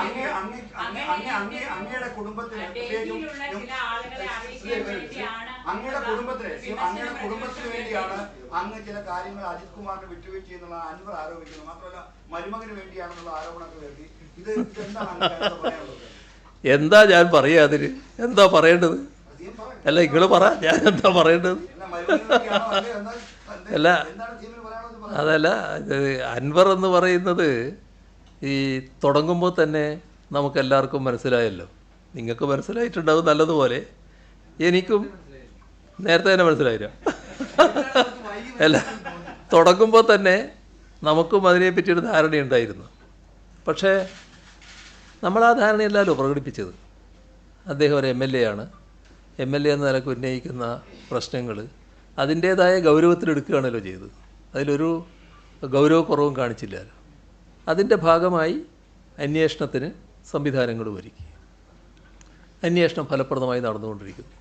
അങ്ങേ അങ്ങേ അങ്ങേ അങ്ങേ അങ്ങേ അങ്ങയുടെ കുടുംബത്തിന് അങ്ങയുടെ കുടുംബത്തിന് അങ്ങയുടെ കുടുംബത്തിന് വേണ്ടിയാണ് അങ്ങ് ചില കാര്യങ്ങൾ അജിത് കുമാറിന് വിട്ടുവീഴ്ച എന്നുള്ള അൻവർ ആരോപിക്കുന്നു. മാത്രമല്ല മരുമകന് വേണ്ടിയാണെന്നുള്ള ആരോപണമൊക്കെ വരുത്തി ഇത് എന്താണ് പറയാനുള്ളത്? എന്താ ഞാൻ പറയാ അതിന്? എന്താ പറയേണ്ടത്? അല്ല ഇങ്ങൾ പറ. ഞാൻ എന്താ പറയേണ്ടത്? അല്ല, അതല്ല അൻവർ എന്ന് പറയുന്നത് ഈ തുടങ്ങുമ്പോൾ തന്നെ നമുക്കെല്ലാവർക്കും മനസ്സിലായല്ലോ. നിങ്ങൾക്ക് മനസ്സിലായിട്ടുണ്ടാവും നല്ലതുപോലെ. എനിക്കും നേരത്തെ തന്നെ മനസ്സിലായില്ല. അല്ല തുടങ്ങുമ്പോൾ തന്നെ നമുക്കും അതിനെപ്പറ്റി ഒരു ധാരണയുണ്ടായിരുന്നു പക്ഷേ നമ്മൾ ആ ധാരണയല്ലല്ലോ പ്രകടിപ്പിച്ചത്. അദ്ദേഹം ഒരു എം എൽ എ ആണ്. എം എൽ എ എന്ന നിലയ്ക്ക് ഉന്നയിക്കുന്ന പ്രശ്നങ്ങൾ അതിന്റേതായ ഗൗരവത്തിലെടുക്കുകയാണല്ലോ ചെയ്തത്. അതിലൊരു ഗൗരവക്കുറവും കാണിച്ചില്ലല്ലോ അതിന്റെ ഭാഗമായി അന്വേഷണത്തിന് സംവിധാനങ്ങൾ ഒരുക്കി. അന്വേഷണം ഫലപ്രദമായി നടന്നുകൊണ്ടിരിക്കുന്നു.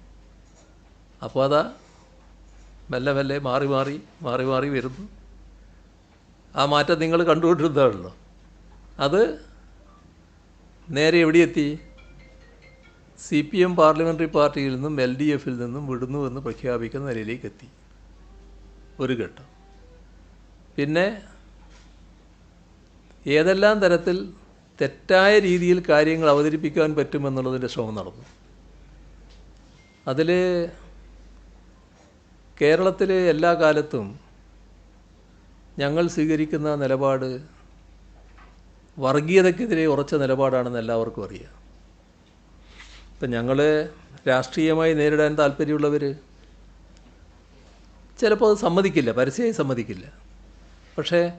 അപ്പോൾ അതാ മെല്ലെ മെല്ലെ മാറി മാറി മാറി മാറി വരുന്നു. ആ മാറ്റം നിങ്ങൾ കണ്ടുകൊണ്ടിരുന്നതാണല്ലോ. അത് നേരെ എവിടെയെത്തി സി പി എം പാർലമെന്ററി പാർട്ടിയിൽ നിന്നും എൽ ഡി എഫിൽ നിന്നും വിടുന്നുവെന്ന് പ്രഖ്യാപിക്കുന്ന നിലയിലേക്ക് എത്തി. ഒരു ഘട്ടം. പിന്നെ ഏതെല്ലാം തരത്തിൽ തെറ്റായ രീതിയിൽ കാര്യങ്ങൾ അവതരിപ്പിക്കാൻ പറ്റുമെന്നുള്ളതിന്റെ ശ്രമം നടന്നു. അതിൽ കേരളത്തിലെ എല്ലാ കാലത്തും ഞങ്ങൾ സ്വീകരിക്കുന്ന നിലപാട് വർഗീയതയ്ക്കെതിരെ ഉറച്ച നിലപാടാണെന്ന് എല്ലാവർക്കും അറിയാം. ഇപ്പം ഞങ്ങൾ രാഷ്ട്രീയമായി നേരിടാൻ താല്പര്യമുള്ളവർ ചിലപ്പോൾ അത് സമ്മതിക്കില്ല പരസ്യമായി സമ്മതിക്കില്ല. പക്ഷേ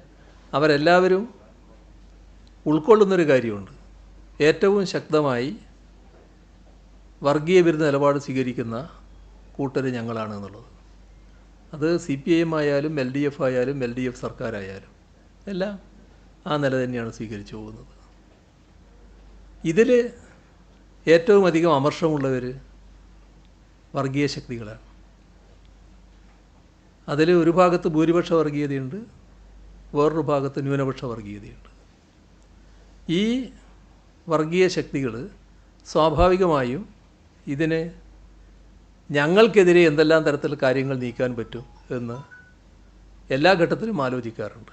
അവരെല്ലാവരും ഉൾക്കൊള്ളുന്നൊരു കാര്യമുണ്ട്. ഏറ്റവും ശക്തമായി വർഗീയ വിരുദ്ധ നിലപാട് സ്വീകരിക്കുന്ന കൂട്ടർ ഞങ്ങളാണ് എന്നുള്ളത്. അത് സി പി ഐ എം ആയാലും എൽ ഡി എഫ് ആയാലും എൽ ഡി എഫ് സർക്കാരായാലും എല്ലാം ആ നില തന്നെയാണ് സ്വീകരിച്ചു പോകുന്നത്. ഇതിൽ ഏറ്റവും അധികം അമർഷമുള്ളവർ വർഗീയ ശക്തികളാണ്. അതിൽ ഒരു ഭാഗത്ത് ഭൂരിപക്ഷ വർഗീയതയുണ്ട് വേറൊരു ഭാഗത്ത് ന്യൂനപക്ഷ വർഗീയതയുണ്ട്. ഈ വർഗീയ ശക്തികൾ സ്വാഭാവികമായും ഇതിനെ ഞങ്ങൾക്കെതിരെ എന്തെല്ലാം തരത്തിൽ കാര്യങ്ങൾ നീക്കാൻ പറ്റും എന്ന് എല്ലാ ഘട്ടത്തിലും ആലോചിക്കാറുണ്ട്.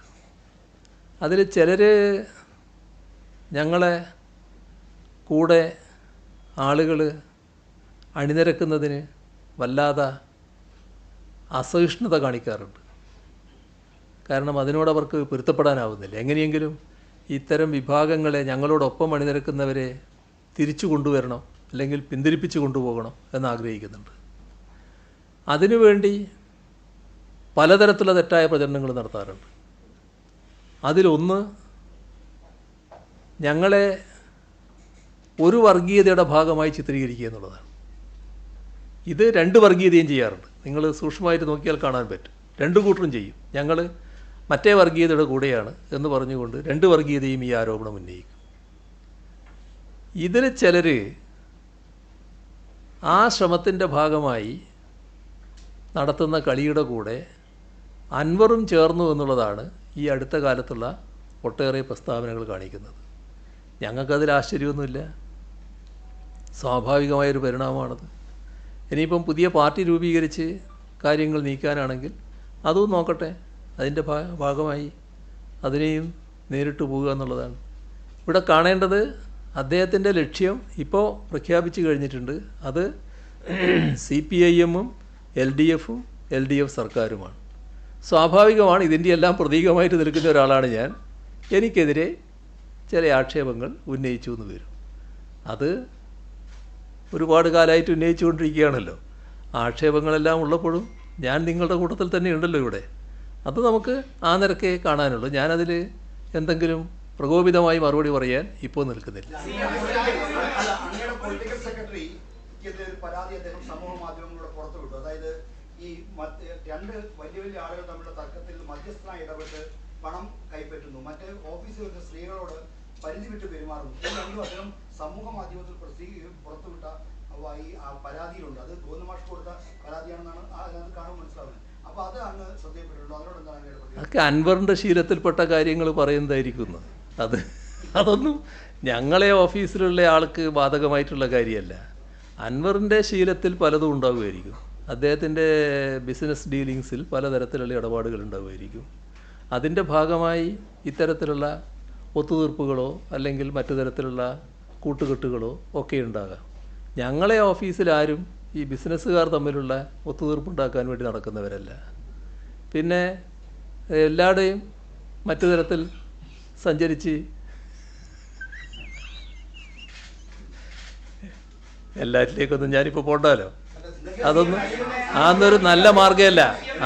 അതിൽ ചിലർ ഞങ്ങളെ കൂടെ ആളുകൾ അണിനിരക്കുന്നതിന് വല്ലാതെ അസഹിഷ്ണുത കാണിക്കാറുണ്ട്. കാരണം അതിനോട് അവർക്ക് പൊരുത്തപ്പെടാനാവുന്നില്ല. എങ്ങനെയെങ്കിലും ഇത്തരം വിഭാഗങ്ങളെ ഞങ്ങളോടൊപ്പം അണിനിരക്കുന്നവരെ തിരിച്ചു കൊണ്ടുവരണം അല്ലെങ്കിൽ പിന്തിരിപ്പിച്ചു കൊണ്ടുപോകണം എന്നാഗ്രഹിക്കുന്നുണ്ട് അതിനുവേണ്ടി പലതരത്തിലുള്ള തെറ്റായ പ്രചരണങ്ങൾ നടത്താറുണ്ട്. അതിലൊന്ന് ഞങ്ങളെ ഒരു വർഗീയതയുടെ ഭാഗമായി ചിത്രീകരിക്കുക എന്നുള്ളതാണ്. ഇത് രണ്ട് വർഗീയതയും ചെയ്യാറുണ്ട്. നിങ്ങൾ സൂക്ഷ്മമായിട്ട് നോക്കിയാൽ കാണാൻ പറ്റും. രണ്ട് കൂട്ടരും ചെയ്യും. ഞങ്ങൾ മറ്റേ വർഗീയതയുടെ കൂടെയാണ് എന്ന് പറഞ്ഞുകൊണ്ട് രണ്ട് വർഗീയതയും ഈ ആരോപണം ഉന്നയിക്കും. ഇതിൽ ചിലർ ആ ശ്രമത്തിന്റെ ഭാഗമായി നടത്തുന്ന കളിയുടെ കൂടെ അൻവറും ചേർന്നു എന്നുള്ളതാണ് ഈ അടുത്ത കാലത്തുള്ള ഒട്ടേറെ പ്രസ്താവനകൾ കാണിക്കുന്നത്. ഞങ്ങൾക്കതിൽ ആശ്ചര്യമൊന്നുമില്ല. സ്വാഭാവികമായൊരു പരിണാമമാണത്. ഇനിയിപ്പം പുതിയ പാർട്ടി രൂപീകരിച്ച് കാര്യങ്ങൾ നീക്കാനാണെങ്കിൽ അതും നോക്കട്ടെ. അതിന്റെ ഭാഗമായി അതിനെയും നേരിട്ട് പോവുക എന്നുള്ളതാണ്. ഇവിടെ കാണേണ്ടത് അദ്ദേഹത്തിന്റെ ലക്ഷ്യം ഇപ്പോൾ പ്രഖ്യാപിച്ചു കഴിഞ്ഞിട്ടുണ്ട്. അത് സി പി ഐ എമ്മും എൽ ഡി എഫും എൽ ഡി എഫ് സർക്കാരുമാണ്. സ്വാഭാവികമാണ് ഇതിന്റെ എല്ലാം പ്രതീകമായിട്ട് നിൽക്കുന്ന ഒരാളാണ് ഞാൻ. എനിക്കെതിരെ ചില ആക്ഷേപങ്ങൾ ഉന്നയിച്ചു എന്ന് വരും. അത് ഒരുപാട് കാലമായിട്ട് ഉന്നയിച്ചുകൊണ്ടിരിക്കുകയാണല്ലോ. ആക്ഷേപങ്ങളെല്ലാം ഉള്ളപ്പോഴും ഞാൻ നിങ്ങളുടെ കൂട്ടത്തിൽ തന്നെ ഉണ്ടല്ലോ ഇവിടെ. അത് നമുക്ക് ആ നിരക്കേ കാണാനുള്ളൂ. ഞാനതിൽ എന്തെങ്കിലും പ്രകോപിതമായി മറുപടി പറയാൻ ഇപ്പോൾ നിൽക്കുന്നില്ല. പരാതി അദ്ദേഹം അതായത് ഈ രണ്ട് വലിയ വലിയ ആളുകൾ തർക്കത്തിൽ മധ്യസ്ഥനായി ഇടപെട്ട് പണം കൈപ്പറ്റുന്നു. സ്ത്രീകളോട് പരിധി വിട്ട് പെരുമാറുന്നു. അദ്ദേഹം പുറത്തുവിട്ട പരാതിയിലുണ്ട്. അത് കൊടുത്ത പരാതിയാണെന്നാണ് കാണുമ്പോൾ മനസ്സിലാവുന്നത്. അതൊക്കെ അൻവറിന്റെ ശീലത്തിൽപ്പെട്ട കാര്യങ്ങൾ പറയുന്നതായിരിക്കുന്നു. അത് അതൊന്നും ഞങ്ങളെ ഓഫീസിലുള്ള ആൾക്ക് ബാധകമായിട്ടുള്ള കാര്യമല്ല. അൻവറിന്റെ ശീലത്തിൽ പലതും ഉണ്ടാവുമായിരിക്കും. അദ്ദേഹത്തിന്റെ ബിസിനസ് ഡീലിങ്സിൽ പലതരത്തിലുള്ള ഇടപാടുകൾ ഉണ്ടാവുമായിരിക്കും. അതിന്റെ ഭാഗമായി ഇത്തരത്തിലുള്ള ഒത്തുതീർപ്പുകളോ അല്ലെങ്കിൽ മറ്റു തരത്തിലുള്ള കൂട്ടുകെട്ടുകളോ ഒക്കെ ഉണ്ടാകാം. ഞങ്ങളെ ഓഫീസിൽ ആരും ഈ ബിസിനസ്സുകാർ തമ്മിലുള്ള ഒത്തുതീർപ്പുണ്ടാക്കാൻ വേണ്ടി നടക്കുന്നവരല്ല. പിന്നെ എല്ലാവരുടെയും മറ്റു തരത്തിൽ സഞ്ചരിച്ച് എല്ലാറ്റിലേക്കൊന്നും ഞാനിപ്പോൾ പോണ്ടാലോ? അതൊന്നും ആന്നൊരു നല്ല മാർഗമല്ല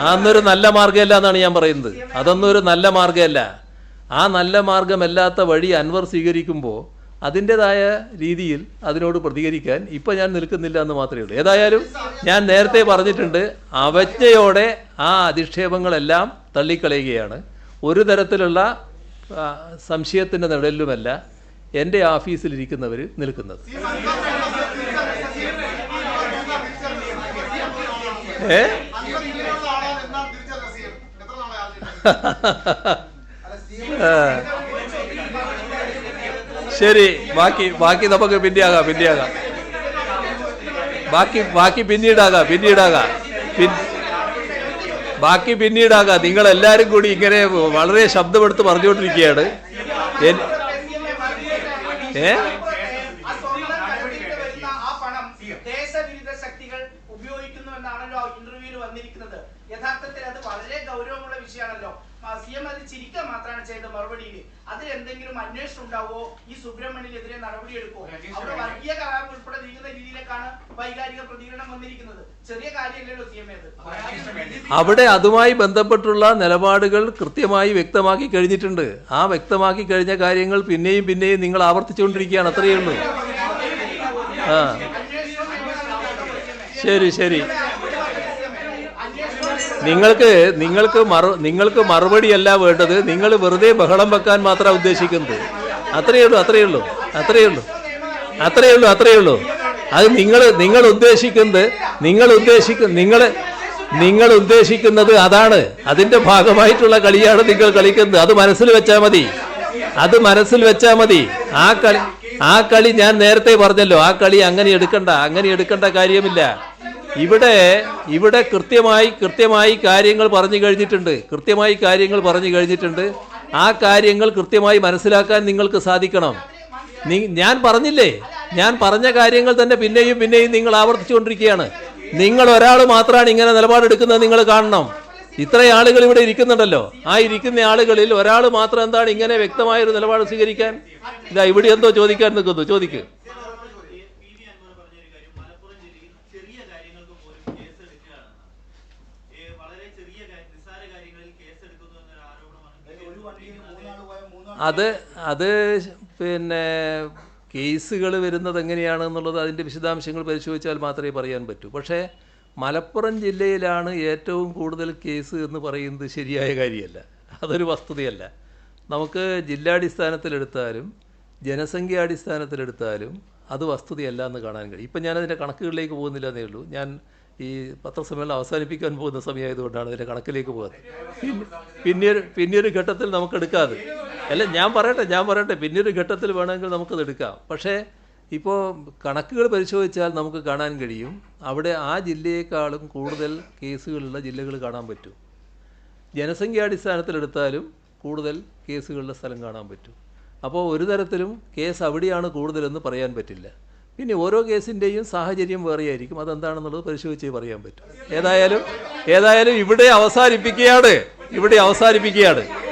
ആന്നൊരു നല്ല മാർഗമല്ല എന്നാണ് ഞാൻ പറയുന്നത്. അതൊന്നും ഒരു നല്ല മാർഗമല്ല ആ നല്ല മാർഗമല്ലാത്ത വഴി അൻവർ സ്വീകരിക്കുമ്പോൾ അതിന്റെതായ രീതിയിൽ അതിനോട് പ്രതികരിക്കാൻ ഇപ്പം ഞാൻ നിൽക്കുന്നില്ല എന്ന് മാത്രമേ ഉള്ളൂ. ഏതായാലും ഞാൻ നേരത്തെ പറഞ്ഞിട്ടുണ്ട് അവജ്ഞയോടെ ആ അധിക്ഷേപങ്ങളെല്ലാം തള്ളിക്കളയുകയാണ്. ഒരു തരത്തിലുള്ള സംശയത്തിന്റെ നിഴലിലുമല്ല എന്റെ ഓഫീസിലിരിക്കുന്നവർ നിൽക്കുന്നത്. ഏ? ആ. ശരി ബാക്കി ബാക്കി നമുക്ക് പിന്നെയാകാം പിന്നെയാകാം. ബാക്കി ബാക്കി പിന്നീടാകാം പിന്നീടാകാം. ബാക്കി പിന്നീടാകാം. നിങ്ങൾ എല്ലാവരും കൂടി ഇങ്ങനെ വളരെ ശബ്ദമെടുത്ത് പറഞ്ഞുകൊണ്ടിരിക്കുകയാണ്. ഏ ആ സ്വർണം കടത്തിയിട്ട് വരുന്ന ആ പണം ദേശവിരുദ്ധ ശക്തികൾ ഉപയോഗിക്കുന്നു എന്നാണല്ലോ ഇന്റർവ്യൂവിൽ വന്നിരിക്കുന്നത് യഥാർത്ഥത്തിൽ അത് വളരെ ഗൗരവമുള്ള വിഷയമാണല്ലോ അത് ചിരിക്കുക മാത്രമാണ് ചെയ്ത മറുപടിയിൽ. അതിൽ എന്തെങ്കിലും അന്വേഷണം ഉണ്ടാവോ? ഈ സുബ്രഹ്മണ്യനെതിരെ നടപടി എടുക്കോ അവിടെ വർഗീയ കലാപം ഉൾപ്പെടെ നീങ്ങുന്ന രീതിയിലേക്കാണ് വൈകാരിക പ്രതികരണം വന്നിരിക്കുന്നത്. ചെറിയ കാര്യമല്ലല്ലോ സി എം അവിടെ അതുമായി ബന്ധപ്പെട്ടുള്ള നിലപാടുകൾ കൃത്യമായി വ്യക്തമാക്കി കഴിഞ്ഞിട്ടുണ്ട്. ആ വ്യക്തമാക്കി കഴിഞ്ഞ കാര്യങ്ങൾ പിന്നെയും പിന്നെയും നിങ്ങൾ ആവർത്തിച്ചുകൊണ്ടിരിക്കുകയാണ്. അത്രയേ ഉള്ളൂ. ആ. ശരി ശരി. നിങ്ങൾക്ക് നിങ്ങൾക്ക് മറു നിങ്ങൾക്ക് മറുപടിയല്ല വേണ്ടത്. നിങ്ങൾ വെറുതെ ബഹളം വെക്കാൻ മാത്രമാണ് ഉദ്ദേശിക്കുന്നത്. അത്രയേ ഉള്ളൂ അത്രയേ ഉള്ളൂ അത്രയേ ഉള്ളൂ അത്രയേ ഉള്ളൂ അത്രയേ ഉള്ളൂ. അത് നിങ്ങൾ നിങ്ങൾ ഉദ്ദേശിക്കുന്നത് നിങ്ങൾ ഉദ്ദേശിക്കുന്ന നിങ്ങൾ നിങ്ങൾ ഉദ്ദേശിക്കുന്നത് അതാണ്. അതിന്റെ ഭാഗമായിട്ടുള്ള കളിയാണ് നിങ്ങൾ കളിക്കുന്നത്. അത് മനസ്സിൽ വെച്ചാൽ മതി. അത് മനസ്സിൽ വെച്ചാൽ മതി. ആ കളി ആ കളി ഞാൻ നേരത്തെ പറഞ്ഞല്ലോ. ആ കളി അങ്ങനെ എടുക്കണ്ട അങ്ങനെ എടുക്കേണ്ട കാര്യമില്ല. ഇവിടെ ഇവിടെ കൃത്യമായി കൃത്യമായി കാര്യങ്ങൾ പറഞ്ഞു കഴിഞ്ഞിട്ടുണ്ട്. കൃത്യമായി കാര്യങ്ങൾ പറഞ്ഞു കഴിഞ്ഞിട്ടുണ്ട്. ആ കാര്യങ്ങൾ കൃത്യമായി മനസ്സിലാക്കാൻ നിങ്ങൾക്ക് സാധിക്കണം. ഞാൻ പറഞ്ഞില്ലേ? ഞാൻ പറഞ്ഞ കാര്യങ്ങൾ തന്നെ പിന്നെയും പിന്നെയും നിങ്ങൾ ആവർത്തിച്ചുകൊണ്ടിരിക്കുകയാണ്. നിങ്ങൾ ഒരാൾ മാത്രമാണ് ഇങ്ങനെ നിലപാടെടുക്കുന്നത് നിങ്ങൾ കാണണം. ഇത്ര ആളുകൾ ഇവിടെ ഇരിക്കുന്നുണ്ടല്ലോ. ആ ഇരിക്കുന്ന ആളുകളിൽ ഒരാൾ മാത്രം എന്താണ് ഇങ്ങനെ വ്യക്തമായൊരു നിലപാട് സ്വീകരിക്കാൻ? ഇതാ ഇവിടെ എന്തോ ചോദിക്കാൻ നിൽക്കുന്നു. ചോദിക്ക് പി വി അൻവർ പറഞ്ഞൊരു കാര്യം മലപ്പുറം ജില്ലയിൽ ചെറിയ കാര്യങ്ങൾക്ക് പോലും കേസ് എടുക്കുകയാണെന്ന് ഏ, വളരെ ചെറിയ നിസ്സാര കാര്യങ്ങളിൽ എന്നൊരു ആരോപണമാണ് അത് അത് പിന്നെ കേസുകൾ വരുന്നത് എങ്ങനെയാണ് എന്നുള്ളത് അതിന്റെ വിശദാംശങ്ങൾ പരിശോധിച്ചാൽ മാത്രമേ പറയാൻ പറ്റൂ. പക്ഷേ മലപ്പുറം ജില്ലയിലാണ് ഏറ്റവും കൂടുതൽ കേസ് എന്ന് പറയുന്നത് ശരിയായ കാര്യമല്ല. അതൊരു വസ്തുതയല്ല. നമുക്ക് ജില്ലാടിസ്ഥാനത്തിലെടുത്താലും ജനസംഖ്യാടിസ്ഥാനത്തിലെടുത്താലും അത് വസ്തുതയല്ല എന്ന് കാണാൻ കഴിയും. ഇപ്പം ഞാനതിന്റെ കണക്കുകളിലേക്ക് പോകുന്നില്ല എന്നേ ഉള്ളൂ. ഞാൻ ഈ പത്രസമ്മേളനം അവസാനിപ്പിക്കാൻ പോകുന്ന സമയമായതുകൊണ്ടാണ് അതിന്റെ കണക്കിലേക്ക് പോകുന്നത് പിന്നീട് പിന്നീട് ഘട്ടത്തിൽ നമുക്ക് എടുക്കാതെ. അല്ല ഞാൻ പറയട്ടെ ഞാൻ പറയട്ടെ. പിന്നീട് ഘട്ടത്തിൽ വേണമെങ്കിൽ നമുക്കത് എടുക്കാം. പക്ഷേ ഇപ്പോൾ കണക്കുകൾ പരിശോധിച്ചാൽ നമുക്ക് കാണാൻ കഴിയും. അവിടെ ആ ജില്ലയേക്കാളും കൂടുതൽ കേസുകളുള്ള ജില്ലകൾ കാണാൻ പറ്റും. ജനസംഖ്യാടിസ്ഥാനത്തിലെടുത്താലും കൂടുതൽ കേസുകളുടെ സ്ഥലം കാണാൻ പറ്റും. അപ്പോൾ ഒരു തരത്തിലും കേസ് അവിടെയാണ് കൂടുതലെന്ന് പറയാൻ പറ്റില്ല. പിന്നെ ഓരോ കേസിന്റെയും സാഹചര്യം വേറെയായിരിക്കും. അതെന്താണെന്നുള്ളത് പരിശോധിച്ച് പറയാൻ പറ്റും. ഏതായാലും ഏതായാലും ഇവിടെ അവസാനിപ്പിക്കുകയാണ്. ഇവിടെ അവസാനിപ്പിക്കുകയാണ്.